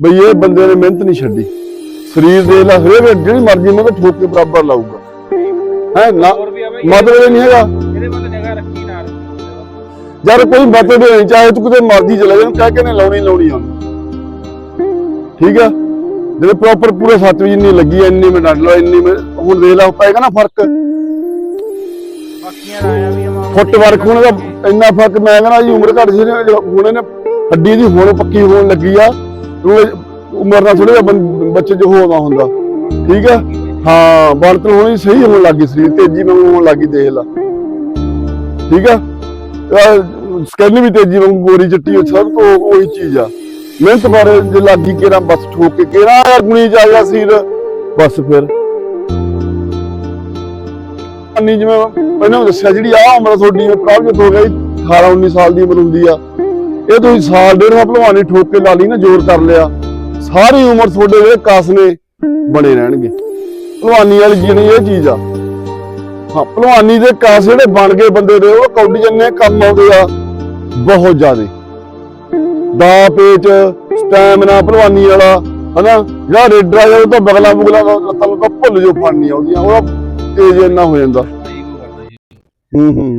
ਬਈ ਇਹ ਬੰਦੇ ਨੇ ਮਿਹਨਤ ਨਹੀਂ ਛੱਡੀ। ਸਰੀਰ ਦੇ ਲਾ ਹਰੇਕ ਜਿਹੜੀ ਮਰਜ਼ੀ ਮੈਂ ਠੋਕ ਕੇ ਬਰਾਬਰ ਲਾਊਗਾ। ਹੈ ਨਾ? ਹੋਰ ਵੀ ਮਤਲਬ ਇਹ ਨਹੀਂ ਹੈਗਾ। ਇਹਦੇ ਵੱਲ ਨਿਗਾਹ ਰੱਖੀ ਯਾਰ ਕੋਈ ਮਤਲਬ ਨਹੀਂ ਚਾਹੇ ਤੂੰ ਕਿਤੇ ਮਰਜ਼ੀ ਚਲਾ ਜਾ ਕਹਿ ਕੇ ਨੇ ਲਾਉਣੀ ਲਾਉਣੀ ਆ। ਠੀਕ ਆ? ਜਿਹੜੇ ਪ੍ਰੋਪਰ ਪੂਰੇ ਸੱਤ ਵਜੇ ਜਿੰਨੀ ਲੱਗੀ ਐ ਇੰਨੀ ਮੈਂ ਡੰਡ ਲਾ ਇੰਨੀ ਮੈਂ ਹੁਣ ਦੇ ਲਾ ਪਏਗਾ ਨਾ ਫ਼ਰਕ? ਬਾਕੀਆਂ ਆਇਆ ਵੀ ਫੁੱਟ ਵਰਕ ਹੁਣ ਦਾ ਇੰਨਾ ਫ਼ਰਕ ਮੈਂ ਕਹਿੰਦਾ ਜੀ ਉਮਰ ਘੱਟ ਸੀ ਨਾ, ਹੁਣ ਇਹਨੇ ਹੱਡੀ ਦੀ ਹੁਣ ਪੱਕੀ ਹੋਣ ਲੱਗੀ ਆ। ਉਮਰ ਨਾਲ ਥੋੜਾ ਜਿਹਾ ਬੱਚੇ ਜੋ ਹੋਦਾ ਹੁੰਦਾ। ਠੀਕ ਆ? ਹਾਂ ਬਣਤ ਹੋਣੀ ਸਹੀ ਹੋਣ ਲੱਗੀ ਸਰੀਰ, ਤੇਜ਼ੀ ਵਾਂਗੂ ਹੋਣ ਲੱਗੀ ਦੇਖ ਲਾ। ਠੀਕ ਆ? ਸਕੈਨ ਵੀ ਤੇਜ਼ੀ ਵਾਂਗੂ ਗੋਰੀ ਚਿੱਟੀ ਸਭ ਤੋਂ ਉਹੀ ਚੀਜ਼ ਆ। ਮਿਹਨਤ ਬਾਰੇ ਜੇ ਲੱਗੀ ਕਿਹੜਾ ਬਸ ਠੋਕ ਕੇ, ਕਿਹੜਾ ਗੁਣੀ ਚ ਆ ਬਸ ਫਿਰ। ਅੰਨੀ ਜਿਵੇਂ, ਪਹਿਲਾਂ ਦੱਸਿਆ, ਜਿਹੜੀ ਆ ਉਮਰ ਤੁਹਾਡੀ ਪ੍ਰਾਪਤ ਹੋ ਗਈ 18 19 ਸਾਲ ਦੀ ਉਮਰ ਹੁੰਦੀ ਆ। ਇਹ ਤੁਸੀਂ ਸਾਲ ਡੇਢ ਸਾਲ ਭਲਵਾਨੀ ਠੋਕ ਕੇ ਲਾ ਲਈ ਨਾ, ਜ਼ੋਰ ਕਰ ਲਿਆ। ਸਾਰੀ ਉਮਰ ਤੁਹਾਡੇ ਜਿਹੜੇ ਕਸ ਬਣੇ ਰਹਿਣਗੇ। ਭਲਵਾਨੀ ਵਾਲੀ ਜਿਹੜੀ ਇਹ ਚੀਜ਼ ਆ। ਹਾਂ, ਭਲਵਾਨੀ ਦੇ ਕਸ ਜਿਹੜੇ ਬਣ ਗਏ ਬੰਦੇ ਦੇ, ਉਹ ਕੌਡੀ ਜੰਨੇ ਕੰਮ ਆਉਂਦੇ ਆ, ਬਹੁਤ ਜ਼ਿਆਦੇ। ਦਾ ਪੇਚ, ਸਟੈਮਿਨਾ ਭਲਵਾਨੀ ਵਾਲਾ, ਹਨਾ? ਜਿਹੜਾ ਰੇਡਰ ਆ, ਉਹ ਤਾਂ ਬਗਲਾ ਬੁਗਲਾ ਲੱਤਾਂ ਨੂੰ ਤਾਂ ਭੁੱਲ ਜੋ ਫੜਨੀ ਆਉਂਦੀਆਂ ਉਹ ਤੇਜ਼ ਇੰਨਾ ਹੋ ਜਾਂਦਾ। ਹੂੰ ਹੂੰ।